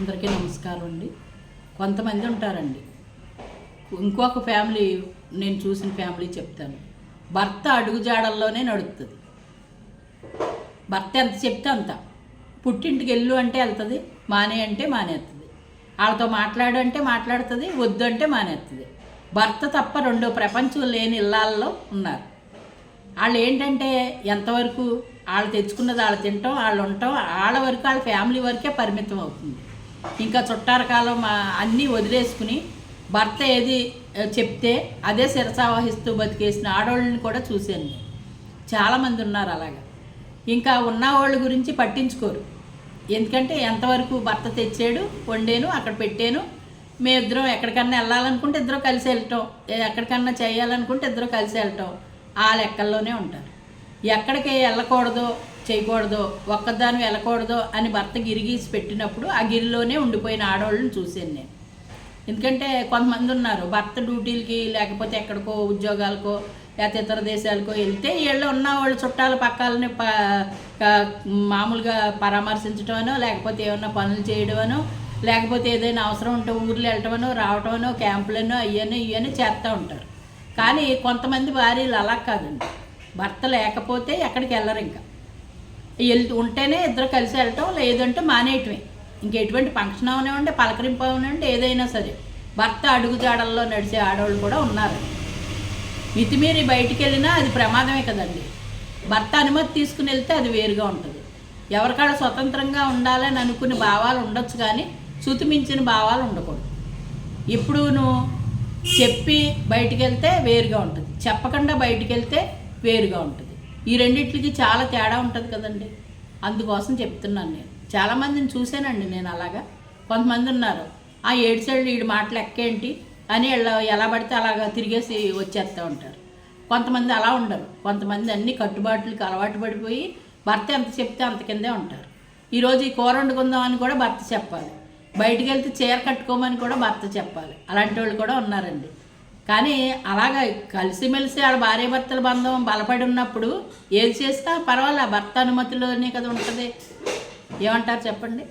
అందరికీ నమస్కారం అండి. కొంతమంది ఉంటారండి. ఇంకొక ఫ్యామిలీ నేను చూసిన ఫ్యామిలీ చెప్తాను. భర్త అడుగుజాడల్లోనే నడుస్తుంది భర్త ఎంత చెప్తే అంత. పుట్టింటికి వెళ్ళు అంటే వెళ్తుంది మానే అంటే మానేస్తుంది వాళ్ళతో మాట్లాడు అంటే మాట్లాడుతుంది వద్దు అంటే మానేస్తుంది భర్త తప్ప రెండో ప్రపంచం లేని ఇళ్ళల్లో ఉన్నారు. వాళ్ళు ఏంటంటే ఎంతవరకు వాళ్ళు తెచ్చుకున్నది వాళ్ళు తింటాం వాళ్ళు ఉంటాం వాళ్ళ వరకు వాళ్ళ ఫ్యామిలీ వరకే పరిమితం అవుతుంది. ఇంకా చుట్టారకాలు మా అన్నీ వదిలేసుకుని భర్త ఏది చెప్తే అదే శిరసావహిస్తూ బతికేసిన ఆడవాళ్ళని కూడా చూశాను. నేను చాలామంది ఉన్నారు అలాగా. ఇంకా ఉన్న వాళ్ళ గురించి పట్టించుకోరు. ఎందుకంటే ఎంతవరకు భర్త తెచ్చాడు వండాను అక్కడ పెట్టాను మేము ఇద్దరం ఎక్కడికన్నా వెళ్ళాలనుకుంటే ఇద్దరం కలిసి వెళ్ళటం ఎక్కడికన్నా చేయాలనుకుంటే ఇద్దరం కలిసి వెళ్ళటం ఆ లెక్కల్లోనే ఉంటారు. ఎక్కడికి వెళ్ళకూడదో చేయకూడదో ఒక్కదాని వెళ్ళకూడదో అని భర్త గిరిగీసి పెట్టినప్పుడు ఆ గిరిలోనే ఉండిపోయిన ఆడవాళ్ళని చూశాను నేను. ఎందుకంటే కొంతమంది ఉన్నారు భర్త డ్యూటీలకి లేకపోతే ఎక్కడికో ఉద్యోగాలకో లేకపోతే ఇతర దేశాలకో వెళ్తే వీళ్ళు ఉన్న వాళ్ళు చుట్టాల పక్కాలని ప మామూలుగా పరామర్శించడమనో లేకపోతే ఏమన్నా పనులు చేయడమనో లేకపోతే ఏదైనా అవసరం ఉంటే ఊర్లో వెళ్ళటమనో రావటమనో క్యాంపులనో అయ్యనో ఇవన్నీ చేస్తూ ఉంటారు. కానీ కొంతమంది భార్యలు అలా కాదండి. భర్త లేకపోతే ఎక్కడికి వెళ్ళరు ఇంకా. వెళ్తూ ఉంటేనే ఇద్దరు కలిసి వెళ్ళటం లేదంటే మానేయటమే. ఇంక ఎటువంటి ఫంక్షన్ అవనివ్వండి పలకరింపు అవనివ్వండి ఏదైనా సరే. భర్త అడుగుజాడల్లో నడిచే ఆడవాళ్ళు కూడా ఉన్నారు. మితిమీరి బయటికి వెళ్ళినా అది ప్రమాదమే కదండి. భర్త అనుమతి తీసుకుని వెళ్తే అది వేరుగా ఉంటుంది. ఎవరికాడ స్వతంత్రంగా ఉండాలని అనుకునే భావాలు ఉండొచ్చు కానీ శుతిమించిన భావాలు ఉండకూడదు. ఇప్పుడు నువ్వు చెప్పి బయటికి వెళ్తే వేరుగా ఉంటుంది. చెప్పకుండా బయటికి వెళ్తే వేరుగా ఉంటుంది. ఈ రెండిట్లకి చాలా తేడా ఉంటుంది కదండి. అందుకోసం చెప్తున్నాను నేను. చాలామందిని చూశానండి నేను అలాగా. కొంతమంది ఉన్నారు. ఆ ఏడు సైడ్ వీడి మాటలు ఎక్కేంటి? అని ఎలా ఎలా పడితే అలాగా తిరిగేసి వచ్చేస్తూ ఉంటారు. కొంతమంది అలా ఉండరు. కొంతమంది అన్ని కట్టుబాట్లకి అలవాటు పడిపోయి భర్త ఎంత చెప్తే అంత కిందే ఉంటారు. ఈరోజు ఈ కూర వండుకుందామని కూడా భర్త చెప్పాలి. బయటికి వెళ్తే చీర కట్టుకోమని కూడా భర్త చెప్పాలి. అలాంటి వాళ్ళు కూడా ఉన్నారండి. కానీ అలాగా కలిసిమెలిసి ఆడ భార్య భర్తల బంధం బలపడి ఉన్నప్పుడు ఏది చేసినా పర్వాలే భర్త అనుమతిలోనే కదా ఉంటుంది. ఏమంటారు చెప్పండి?